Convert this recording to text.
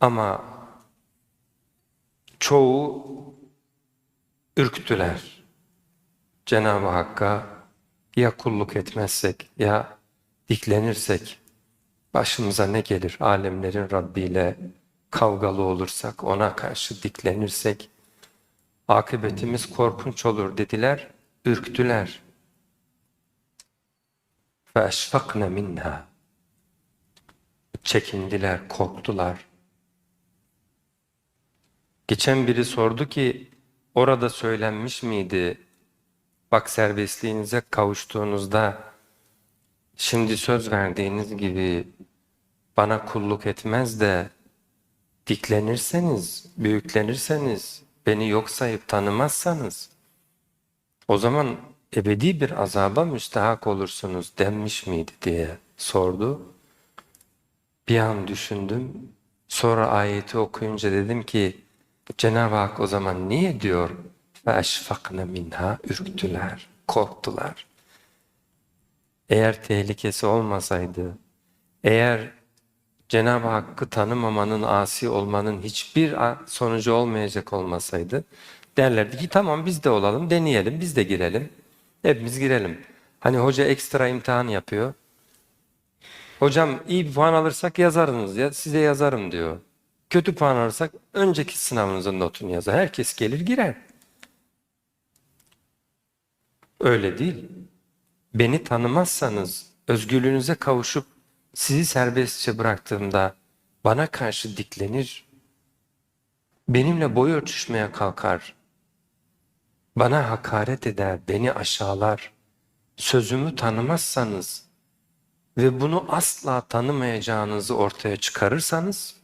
Ama çoğu ürktüler. Cenab-ı Hakk'a ya kulluk etmezsek ya diklenirsek başımıza ne gelir alemlerin Rabbi ile kavgalı olursak ona karşı diklenirsek akıbetimiz korkunç olur dediler ürktüler. Feşfakne minha çekindiler korktular Geçen biri sordu ki, orada söylenmiş miydi? Bak serbestliğinize kavuştuğunuzda, şimdi söz verdiğiniz gibi bana kulluk etmez de diklenirseniz, büyüklenirseniz, beni yok sayıp tanımazsanız, o zaman ebedi bir azaba müstahak olursunuz denmiş miydi diye sordu. Bir an düşündüm. Sonra ayeti okuyunca dedim ki Cenab-ı Hak o zaman niye diyor? Ve eşfakne minha ürktüler, korktular. Eğer tehlikesi olmasaydı, eğer Cenab-ı Hakk'ı tanımamanın, asi olmanın hiçbir sonucu olmayacak olmasaydı derlerdi ki tamam biz de olalım, deneyelim, biz de girelim. Hepimiz girelim. Hani hoca ekstra imtihan yapıyor. Hocam iyi bir puan alırsak yazarınız ya size yazarım diyor. Kötü puan alırsak önceki sınavınızın notunu yazar. Herkes gelir girer. Öyle değil. Beni tanımazsanız özgürlüğünüze kavuşup sizi serbestçe bıraktığımda bana karşı diklenir, benimle boy ölçüşmeye kalkar, bana hakaret eder, beni aşağılar, sözümü tanımazsanız ve bunu asla tanımayacağınızı ortaya çıkarırsanız